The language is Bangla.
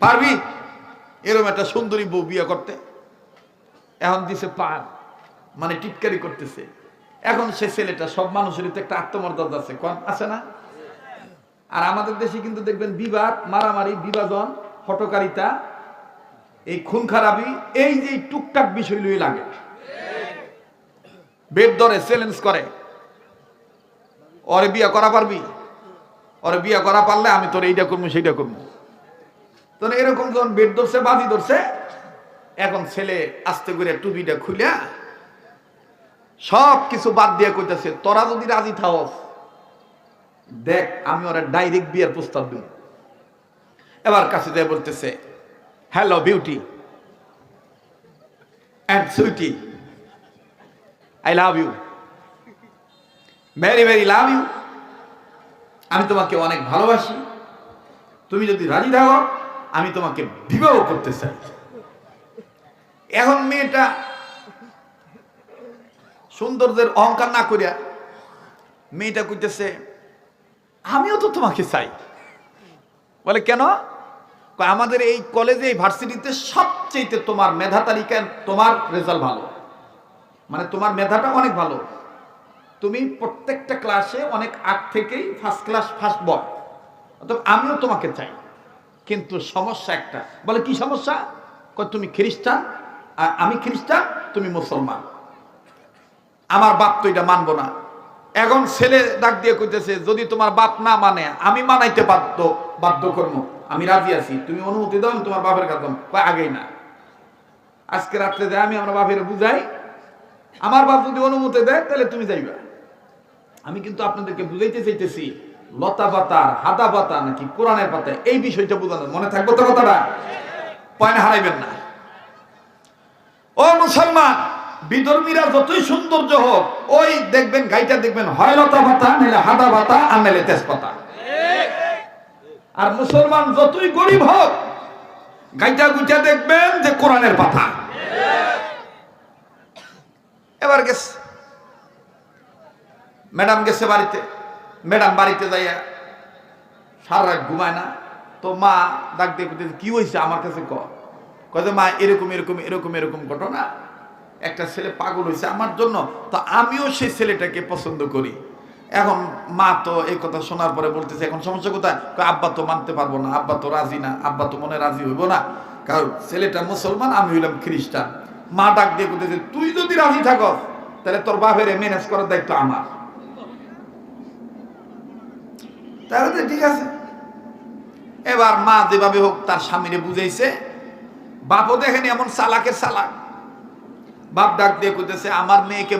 পারবি? এরকম একটা সুন্দরী বউ বিয়ে করতে। এখন দিছে পার মানে টিটকারি করতেছে। এখন সে ছেলেটা সব মানুষেরই তো একটা আত্মমর্যাদা আছে। কন, আছে না? আর আমাদের দেশে কিন্তু দেখবেন বিবাদ, মারামারি, বিভাজন, হটকারিতা, এই খুন খারাপি, এই যে টুকটাক বিষয় লই লাগে। বেড ধরে চ্যালেঞ্জ করে। ওরে বিয়া করা পারবি? ওরে বিয়া করা পারলে আমি তোর এইটা করব, সেইটা করব। তো এরকম যখন বেড ধরছে, বাজি ধরছে, এখন ছেলে আস্তে করে টুপিটা খুলিয়া সব কিছু বাদ দিয়ে কইতাছে, তোরা যদি রাজি থাকস, দেখ আমি ওরা ডাইরেক্ট বিয়ের প্রস্তাব দিব। এবার কাছে যায় বলতেছে hello beauty and sweetie I love you very very love you আমি তোমাকে অনেক ভালোবাসি। তুমি যদি রাজি থাকো আমি তোমাকে বিবাহ করতে চাই। এখন মেয়েটা সৌন্দর্যের অহংকার না করিয়া মেয়েটা কইতেছে, আমিও তো তোমাকে চাই। বলে, কেন? আমাদের এই কলেজে এই ভার্সিটিতে সবচেয়ে তোমার মেধা তালিকায় তোমার রেজাল্ট ভালো। মানে তোমার মেধাটা অনেক ভালো। তুমি প্রত্যেকটা ক্লাসে অনেক আগ থেকেই ফার্স্ট ক্লাস ফার্স্ট বয় আমিও তোমাকে চাই। কিন্তু সমস্যা একটা। বলে, কি সমস্যা? তুমি খ্রিস্টান। আর আমি খ্রিস্টান, তুমি মুসলমান। আমার বাপ তো এটা মানবো না। এখন ছেলে ডাক দিয়ে কইতেছে, যদি তোমার বাপ না মানে আমি মানাইতে বাধ্য বাধ্য কর্ম আমি রাজি আছি, তুমি অনুমতি দাও, আমি তোমার বাপের কাছে আগেই না। আজকে রাত্রে যাই আমি আমার বাপের বুঝাই। আমার বাপ যদি অনুমতি দেয়, তাহলে তুমি যাইবা। আমি কিন্তু আপনাদেরকে বুঝাইতে চাইতেছি লতা পাতা হাদা পাতা নাকি কোরআনের পাতা? এই বিষয়টা বোঝানো। মনে থাকব তো কথাটা? পয়না হারাইবেন না। ও মুসলমান, বিধর্মীরা যতই সৌন্দর্য হোক, ওই দেখবেন, গাইটা দেখবেন, হয় লতা পাতা নাহলে হাদা পাতা, আর নাহলে তেজপাতা। আর মুসলমান যতই গরিব হোক, গাইটা গুইটা দেখবেন যে কোরআনের পাতা। এবার গেছে। ম্যাডাম গেছে বাড়িতে। ম্যাডাম বাড়িতে যাইয়া সারা রাত ঘুমায় না। তো মা ডাক দিয়ে কইতেছে, কি হয়েছে আমার কাছে ক? যে, মা এরকম এরকম এরকম এরকম ঘটনা। একটা ছেলে পাগল হয়েছে আমার জন্য। তো আমিও সেই ছেলেটাকে পছন্দ করি। এখন মা তো এই কথা শোনার পরে বলতেছে এখন সমস্যা কোথায়? আব্বা তো মানতে পারব না। আব্বা তো রাজি না। আব্বা তো মনে রাজি হইব না। কারণ ছেলেটা মুসলমান আমি হইলাম খ্রিস্টান। মা ডাক দিয়ে করতেছে তুই যদি রাজি থাকস তাহলে তোর বাপের ম্যানেজ করার দায়িত্ব আমার। তাহলে তো ঠিক আছে। এবার মা যেভাবে হোক তার স্বামীরে বুঝাইছে, বাপও দেখেনি এমন সালাকে সালাক বাপ ডাক দিয়ে করতেছে আমার মেয়েকে